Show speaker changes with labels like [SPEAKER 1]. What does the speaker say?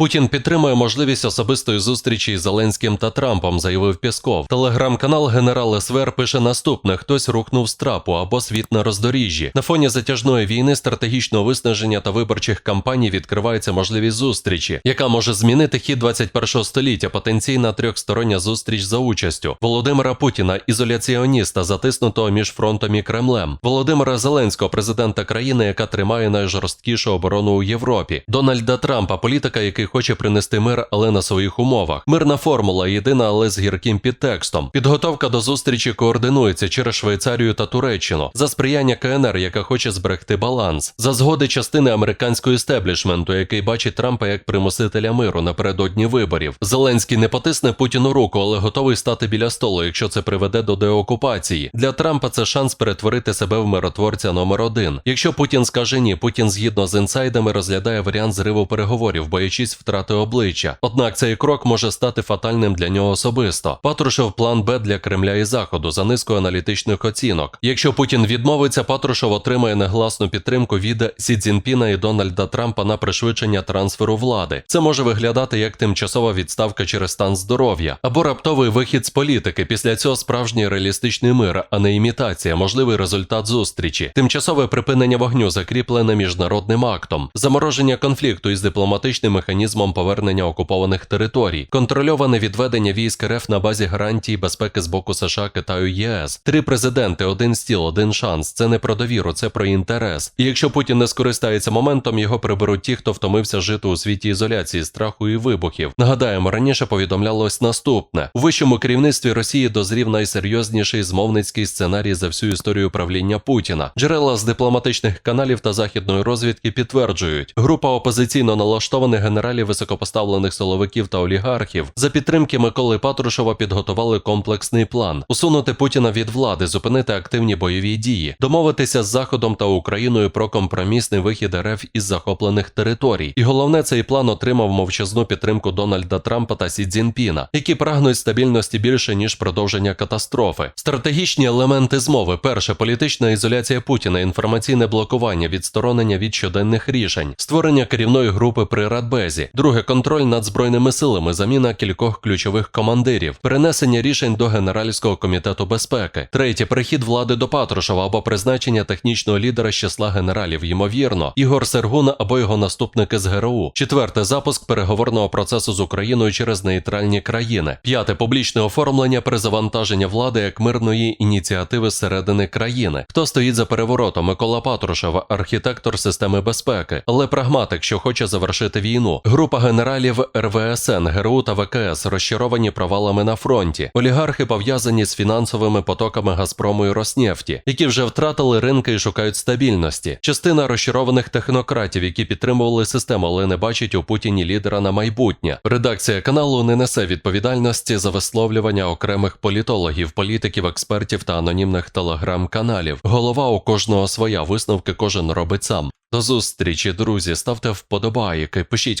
[SPEAKER 1] Путін підтримує можливість особистої зустрічі із Зеленським та Трампом, заявив Пісков. Телеграм-канал Генерал СВР пише наступне: хтось рухнув з трапу або світ на роздоріжжі. На фоні затяжної війни, стратегічного виснаження та виборчих кампаній відкривається можливість зустрічі, яка може змінити хід 21 століття. Потенційна трьохстороння зустріч за участю Володимира Путіна, ізоляціоніста, затиснутого між фронтом і Кремлем, Володимира Зеленського, президента країни, яка тримає найжорсткішу оборону у Європі, Дональда Трампа, політика, який хоче принести мир, але на своїх умовах. Мирна формула єдина, але з гірким підтекстом. Підготовка до зустрічі координується через Швейцарію та Туреччину за сприяння КНР, яка хоче зберегти баланс, за згоди частини американського істеблішменту, який бачить Трампа як примусителя миру напередодні виборів. Зеленський не потисне Путіну руку, але готовий стати біля столу, якщо це приведе до деокупації. Для Трампа це шанс перетворити себе в миротворця номер один. Якщо Путін скаже ні, Путін згідно з інсайдами розглядає варіант зриву переговорів, боячись втрати обличчя. Однак цей крок може стати фатальним для нього особисто. Патрушев план Б для Кремля і Заходу за низкою аналітичних оцінок. Якщо Путін відмовиться, Патрушев отримає негласну підтримку від Сі Цзінпіна і Дональда Трампа на пришвидшення трансферу влади. Це може виглядати як тимчасова відставка через стан здоров'я або раптовий вихід з політики. Після цього справжній реалістичний мир, а не імітація, можливий результат зустрічі. Тимчасове припинення вогню закріплене міжнародним актом, замороження конфлікту із дипломатичним механізмом повернення окупованих територій, контрольоване відведення військ РФ на базі гарантій безпеки з боку США, Китаю ЄС. Три президенти, один стіл, один шанс. Це не про довіру, це про інтерес. І якщо Путін не скористається моментом, його приберуть ті, хто втомився жити у світі ізоляції, страху і вибухів. Нагадаємо, раніше повідомлялось наступне: у вищому керівництві Росії дозрів найсерйозніший змовницький сценарій за всю історію правління Путіна. Джерела з дипломатичних каналів та західної розвідки підтверджують, група опозиційно налаштованих генералів високопоставлених силовиків та олігархів за підтримки Миколи Патрушева підготували комплексний план усунути Путіна від влади, зупинити активні бойові дії, домовитися з Заходом та Україною про компромісний вихід РФ із захоплених територій. І головне, цей план отримав мовчазну підтримку Дональда Трампа та Сі Цзінпіна, які прагнуть стабільності більше ніж продовження катастрофи. Стратегічні елементи змови: перше політична ізоляція Путіна, інформаційне блокування, відсторонення від щоденних рішень, створення керівної групи при Радбезі, друге контроль над збройними силами, заміна кількох ключових командирів, перенесення рішень до Генеральського комітету безпеки, третє перехід влади до Патрушева або призначення технічного лідера з числа генералів, ймовірно, Ігор Сергун або його наступники з ГРУ. Четверте запуск переговорного процесу з Україною через нейтральні країни. П'яте публічне оформлення перезавантаження влади як мирної ініціативи зсередини країни. Хто стоїть за переворотом? Микола Патрушев, архітектор системи безпеки, але прагматик, що хоче завершити війну. Група генералів РВСН, ГРУ та ВКС розчаровані провалами на фронті. Олігархи пов'язані з фінансовими потоками Газпрому і Роснефті, які вже втратили ринки і шукають стабільності. Частина розчарованих технократів, які підтримували систему, але не бачать у Путіні лідера на майбутнє. Редакція каналу не несе відповідальності за висловлювання окремих політологів, політиків, експертів та анонімних телеграм-каналів. Голова у кожного своя висновки кожен робить сам. До зустрічі, друзі. Ставте вподобайки, пишіть